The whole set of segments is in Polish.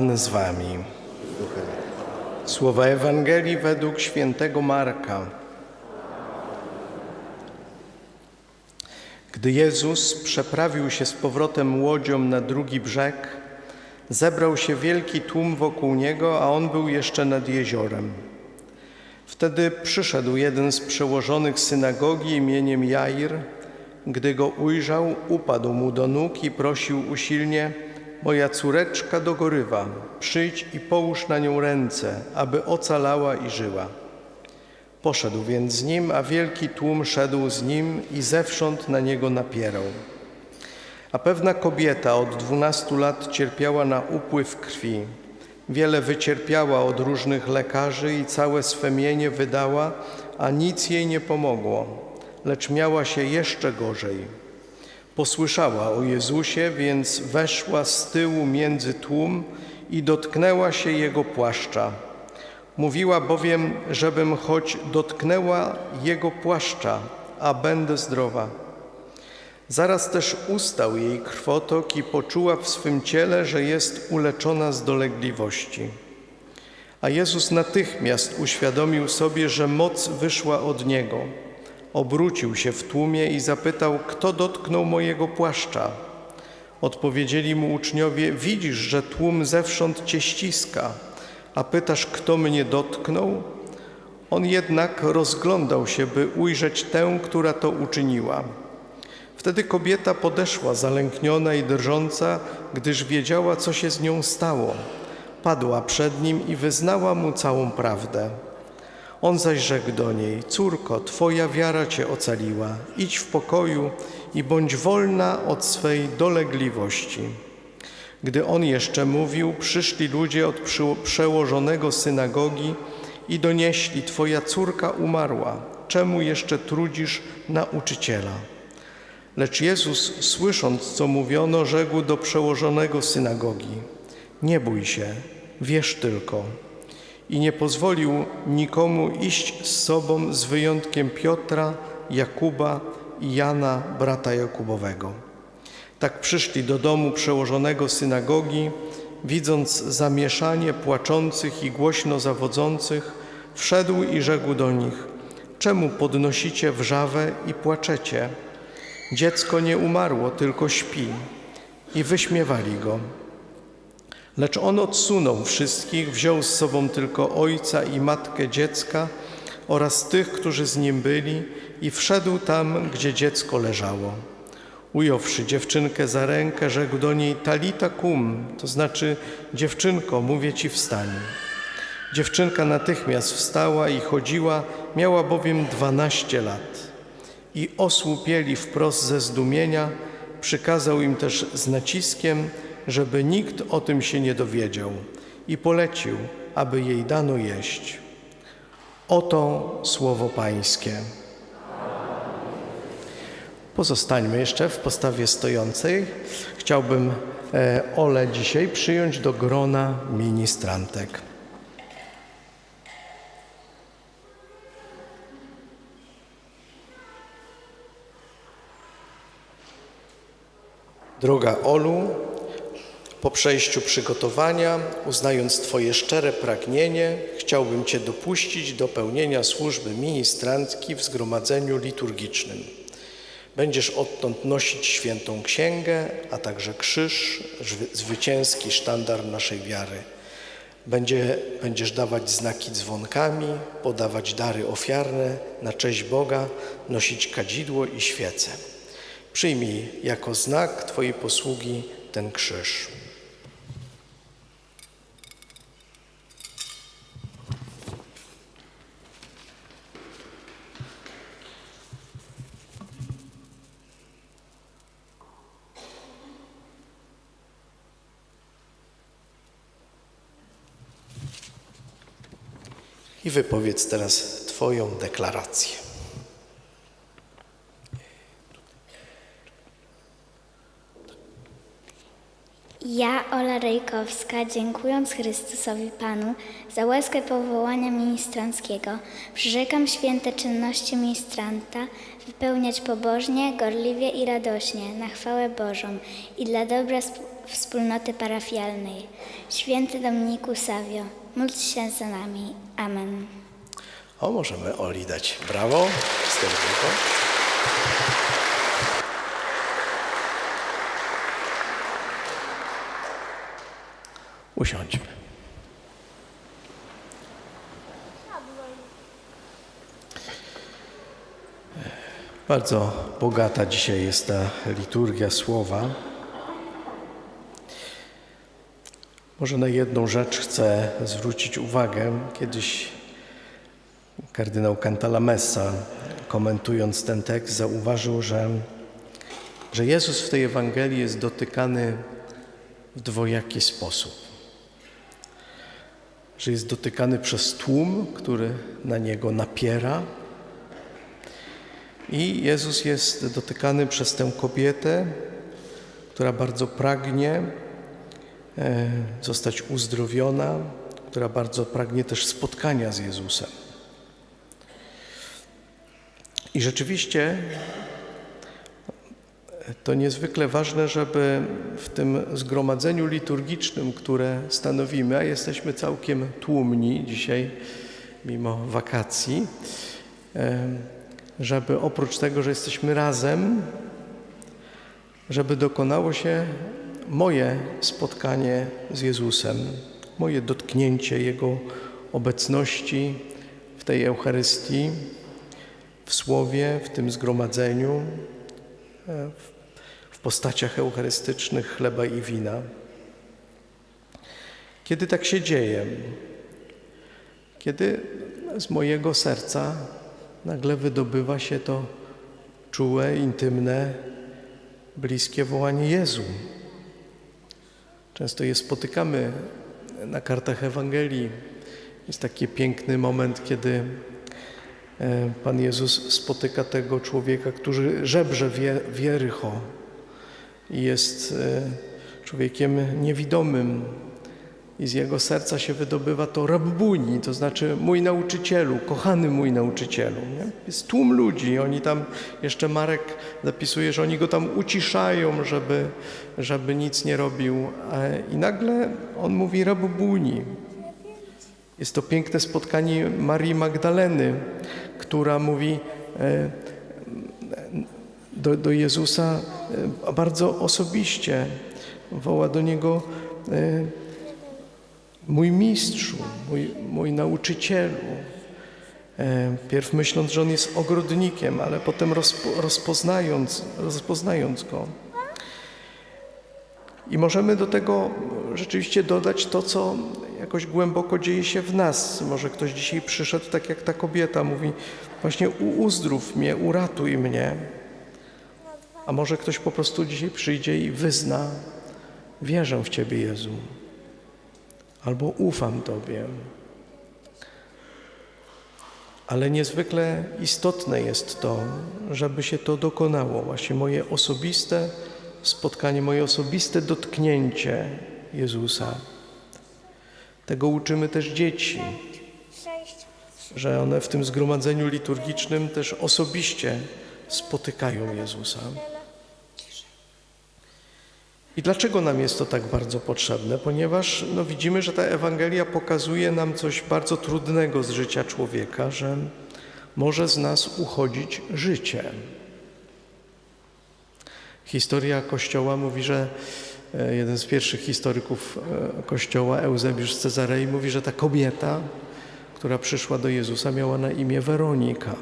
Pan z wami. Słowa Ewangelii według świętego Marka. Gdy Jezus przeprawił się z powrotem łodzią na drugi brzeg, zebrał się wielki tłum wokół niego, a on był jeszcze nad jeziorem. Wtedy przyszedł jeden z przełożonych synagogi imieniem Jair. Gdy go ujrzał, upadł mu do nóg i prosił usilnie: Moja córeczka dogorywa, przyjdź i połóż na nią ręce, aby ocalała i żyła. Poszedł więc z nim, a wielki tłum szedł z nim i zewsząd na niego napierał. A pewna kobieta od dwunastu lat cierpiała na upływ krwi. Wiele wycierpiała od różnych lekarzy i całe swe mienie wydała, a nic jej nie pomogło, lecz miała się jeszcze gorzej. Posłyszała o Jezusie, więc weszła z tyłu między tłum i dotknęła się Jego płaszcza. Mówiła bowiem, żebym choć dotknęła Jego płaszcza, a będę zdrowa. Zaraz też ustał jej krwotok i poczuła w swym ciele, że jest uleczona z dolegliwości. A Jezus natychmiast uświadomił sobie, że moc wyszła od Niego. Obrócił się w tłumie i zapytał, kto dotknął mojego płaszcza. Odpowiedzieli mu uczniowie, widzisz, że tłum zewsząd cię ściska, a pytasz, kto mnie dotknął? On jednak rozglądał się, by ujrzeć tę, która to uczyniła. Wtedy kobieta podeszła zalękniona i drżąca, gdyż wiedziała, co się z nią stało. Padła przed nim i wyznała mu całą prawdę. On zaś rzekł do niej: Córko, twoja wiara cię ocaliła. Idź w pokoju i bądź wolna od swej dolegliwości. Gdy on jeszcze mówił, przyszli ludzie od przełożonego synagogi i donieśli: Twoja córka umarła. Czemu jeszcze trudzisz nauczyciela? Lecz Jezus, słysząc, co mówiono, rzekł do przełożonego synagogi: Nie bój się, wierz tylko. I nie pozwolił nikomu iść z sobą z wyjątkiem Piotra, Jakuba i Jana, brata Jakubowego. Tak przyszli do domu przełożonego synagogi, widząc zamieszanie płaczących i głośno zawodzących, wszedł i rzekł do nich: Czemu podnosicie wrzawę i płaczecie? Dziecko nie umarło, tylko śpi. I wyśmiewali go. Lecz on odsunął wszystkich, wziął z sobą tylko ojca i matkę dziecka oraz tych, którzy z nim byli, i wszedł tam, gdzie dziecko leżało. Ująwszy dziewczynkę za rękę, rzekł do niej Talita kum, to znaczy dziewczynko, mówię ci wstań. Dziewczynka natychmiast wstała i chodziła, miała bowiem dwanaście lat. I osłupieli wprost ze zdumienia, przykazał im też z naciskiem, żeby nikt o tym się nie dowiedział i polecił, aby jej dano jeść. Oto słowo Pańskie. Pozostańmy jeszcze w postawie stojącej. Chciałbym e, Ole dzisiaj przyjąć do grona ministrantek. Droga Olu, po przejściu przygotowania, uznając Twoje szczere pragnienie, chciałbym Cię dopuścić do pełnienia służby ministrantki w zgromadzeniu liturgicznym. Będziesz odtąd nosić świętą księgę, a także krzyż, zwycięski sztandar naszej wiary. Będzie, będziesz dawać znaki dzwonkami, podawać dary ofiarne na cześć Boga, nosić kadzidło i świece. Przyjmij jako znak Twojej posługi ten krzyż. I wypowiedz teraz Twoją deklarację. Ja, Ola Rejkowska, dziękując Chrystusowi Panu za łaskę powołania ministranckiego, przyrzekam święte czynności ministranta wypełniać pobożnie, gorliwie i radośnie na chwałę Bożą i dla dobra sp- wspólnoty parafialnej. Święty Dominiku Savio, módl się za nami. Amen. O, możemy Oli dać brawo. Serducho. Usiądźmy. Bardzo bogata dzisiaj jest ta liturgia słowa. Może na jedną rzecz chcę zwrócić uwagę. Kiedyś kardynał Cantalamessa, komentując ten tekst, zauważył, że, że Jezus w tej Ewangelii jest dotykany w dwojaki sposób. Że jest dotykany przez tłum, który na niego napiera, i Jezus jest dotykany przez tę kobietę, która bardzo pragnie zostać uzdrowiona, która bardzo pragnie też spotkania z Jezusem. I rzeczywiście to niezwykle ważne, żeby w tym zgromadzeniu liturgicznym, które stanowimy, a jesteśmy całkiem tłumni dzisiaj, mimo wakacji, em, żeby oprócz tego, że jesteśmy razem, żeby dokonało się moje spotkanie z Jezusem, moje dotknięcie Jego obecności w tej Eucharystii, w Słowie, w tym zgromadzeniu, e, w- w postaciach eucharystycznych chleba i wina. Kiedy tak się dzieje, kiedy z mojego serca nagle wydobywa się to czułe, intymne, bliskie wołanie Jezu. Często je spotykamy na kartach Ewangelii. Jest taki piękny moment, kiedy e, Pan Jezus spotyka tego człowieka, który żebrze w Jericho i jest e, człowiekiem niewidomym, i z jego serca się wydobywa to rabbuni, to znaczy mój nauczycielu, kochany mój nauczycielu. Nie? Jest tłum ludzi, oni tam, jeszcze Marek zapisuje, że oni go tam uciszają, żeby, żeby nic nie robił. I nagle on mówi rabbuni. Jest to piękne spotkanie Marii Magdaleny, która mówi e, do, do Jezusa e, bardzo osobiście, woła do Niego e, mój mistrzu, mój, mój nauczycielu. E, Pierw myśląc, że on jest ogrodnikiem, ale potem rozpo, rozpoznając, rozpoznając go. I możemy do tego rzeczywiście dodać to, co jakoś głęboko dzieje się w nas. Może ktoś dzisiaj przyszedł, tak jak ta kobieta, mówi właśnie "U- uzdrów mnie, uratuj mnie. A może ktoś po prostu dzisiaj przyjdzie i wyzna, wierzę w Ciebie Jezu albo ufam Tobie. Ale niezwykle istotne jest to, żeby się to dokonało, właśnie moje osobiste spotkanie, moje osobiste dotknięcie Jezusa. Tego uczymy też dzieci, że one w tym zgromadzeniu liturgicznym też osobiście spotykają Jezusa. I dlaczego nam jest to tak bardzo potrzebne? Ponieważ no, widzimy, że ta Ewangelia pokazuje nam coś bardzo trudnego z życia człowieka, że może z nas uchodzić życie. Historia Kościoła mówi, że e, jeden z pierwszych historyków e, Kościoła, Eusebiusz Cezarei, mówi, że ta kobieta, która przyszła do Jezusa, miała na imię Weronika.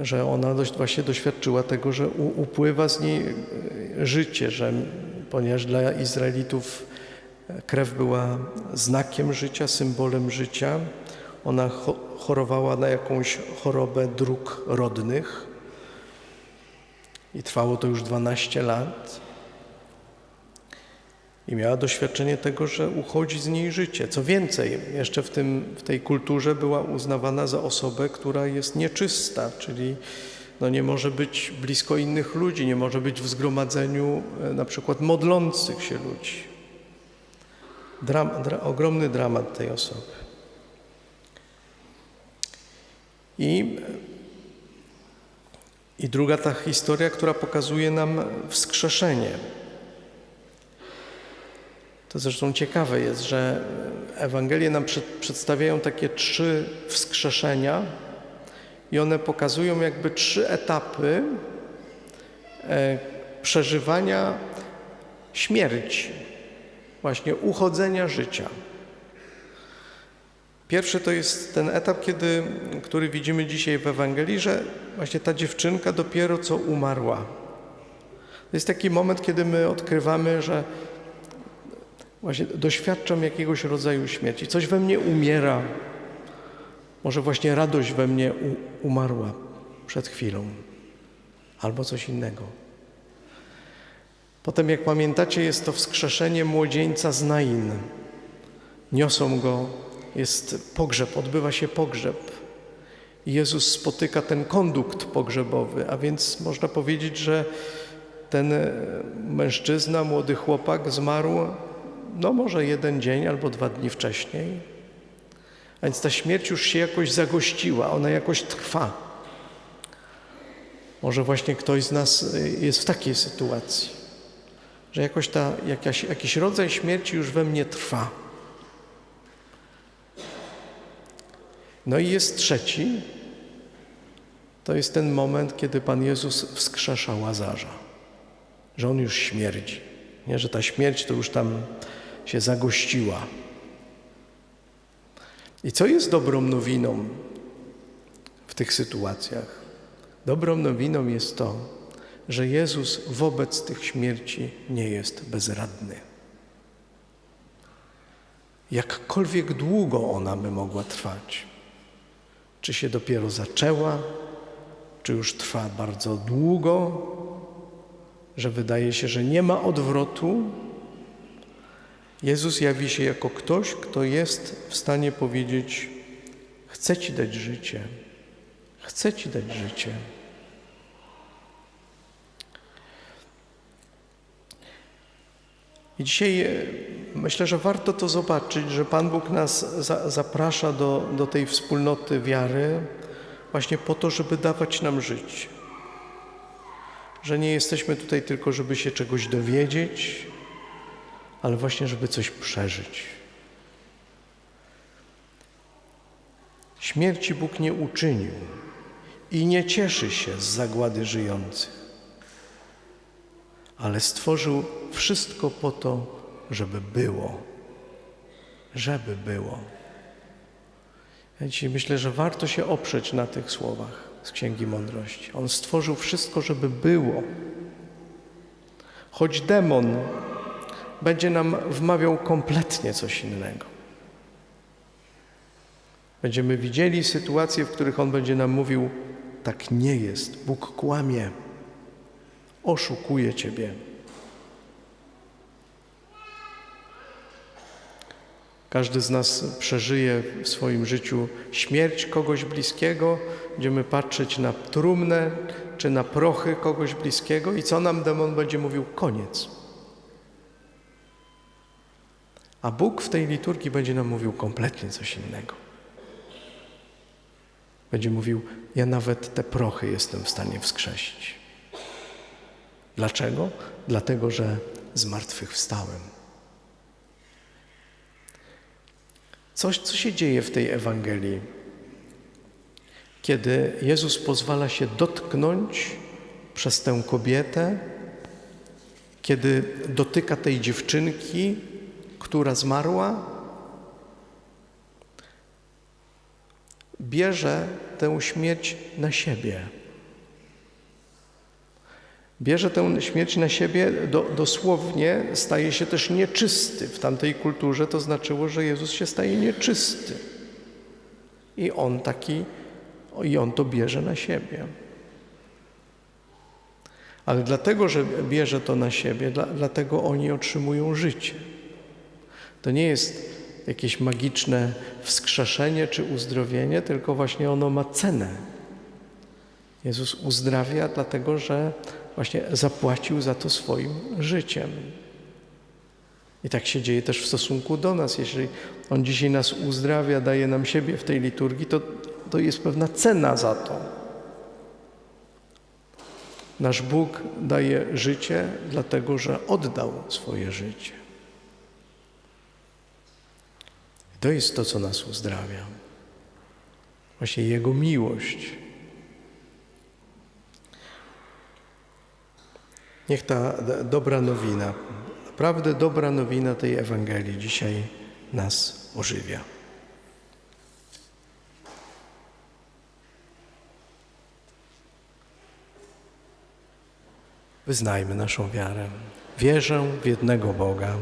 Że ona dość właśnie doświadczyła tego, że u, upływa z niej e, życie, że ponieważ dla Izraelitów e, krew była znakiem życia, symbolem życia, ona cho, chorowała na jakąś chorobę dróg rodnych i trwało to już 12 lat. I miała doświadczenie tego, że uchodzi z niej życie. Co więcej, jeszcze w, tym, w tej kulturze była uznawana za osobę, która jest nieczysta, czyli no nie może być blisko innych ludzi, nie może być w zgromadzeniu e, na przykład modlących się ludzi. Dram, dra, ogromny dramat tej osoby. I, I druga ta historia, która pokazuje nam wskrzeszenie. To zresztą ciekawe jest, że Ewangelie nam przed, przedstawiają takie trzy wskrzeszenia i one pokazują jakby trzy etapy e, przeżywania śmierci, właśnie uchodzenia życia. Pierwszy to jest ten etap, kiedy, który widzimy dzisiaj w Ewangelii, że właśnie ta dziewczynka dopiero co umarła. To jest taki moment, kiedy my odkrywamy, że właśnie doświadczam jakiegoś rodzaju śmierci. Coś we mnie umiera. Może właśnie radość we mnie umarła przed chwilą, albo coś innego. Potem, jak pamiętacie, jest to wskrzeszenie młodzieńca z Nain. Niosą go, jest pogrzeb, odbywa się pogrzeb. Jezus spotyka ten kondukt pogrzebowy, a więc można powiedzieć, że ten mężczyzna, młody chłopak zmarł no może jeden dzień albo dwa dni wcześniej. A więc ta śmierć już się jakoś zagościła, ona jakoś trwa. Może właśnie ktoś z nas jest w takiej sytuacji, że jakoś ta, jakaś, jakiś rodzaj śmierci już we mnie trwa. No i jest trzeci, to jest ten moment, kiedy Pan Jezus wskrzesza Łazarza, że on już śmierdzi, nie, że ta śmierć to już tam się zagościła. I co jest dobrą nowiną w tych sytuacjach? Dobrą nowiną jest to, że Jezus wobec tych śmierci nie jest bezradny. Jakkolwiek długo ona by mogła trwać, czy się dopiero zaczęła, czy już trwa bardzo długo, że wydaje się, że nie ma odwrotu, Jezus jawi się jako ktoś, kto jest w stanie powiedzieć: Chcę Ci dać życie, chcę Ci dać życie. I dzisiaj e, myślę, że warto to zobaczyć, że Pan Bóg nas za, zaprasza do, do tej wspólnoty wiary właśnie po to, żeby dawać nam życie. Że nie jesteśmy tutaj tylko, żeby się czegoś dowiedzieć, ale właśnie, żeby coś przeżyć. Śmierci Bóg nie uczynił i nie cieszy się z zagłady żyjących, ale stworzył wszystko po to, żeby było. Żeby było. Ja dzisiaj myślę, że warto się oprzeć na tych słowach z Księgi Mądrości. On stworzył wszystko, żeby było. Choć demon będzie nam wmawiał kompletnie coś innego. Będziemy widzieli sytuacje, w których On będzie nam mówił: Tak nie jest, Bóg kłamie, oszukuje Ciebie. Każdy z nas przeżyje w swoim życiu śmierć kogoś bliskiego, będziemy patrzeć na trumnę czy na prochy kogoś bliskiego i co nam demon będzie mówił? Koniec. A Bóg w tej liturgii będzie nam mówił kompletnie coś innego. Będzie mówił: Ja nawet te prochy jestem w stanie wskrzesić. Dlaczego? Dlatego, że zmartwychwstałem. Coś, co się dzieje w tej Ewangelii, kiedy Jezus pozwala się dotknąć przez tę kobietę, kiedy dotyka tej dziewczynki, która zmarła, bierze tę śmierć na siebie. Bierze tę śmierć na siebie, do, dosłownie staje się też nieczysty. W tamtej kulturze to znaczyło, że Jezus się staje nieczysty. I on taki, i on to bierze na siebie. Ale dlatego, że bierze to na siebie, dla, dlatego oni otrzymują życie. To nie jest jakieś magiczne wskrzeszenie czy uzdrowienie, tylko właśnie ono ma cenę. Jezus uzdrawia, dlatego że właśnie zapłacił za to swoim życiem. I tak się dzieje też w stosunku do nas. Jeżeli On dzisiaj nas uzdrawia, daje nam siebie w tej liturgii, to, to jest pewna cena za to. Nasz Bóg daje życie, dlatego że oddał swoje życie. To jest to, co nas uzdrawia. Właśnie Jego miłość. Niech ta dobra nowina, naprawdę dobra nowina tej Ewangelii dzisiaj nas ożywia. Wyznajmy naszą wiarę. Wierzę w jednego Boga,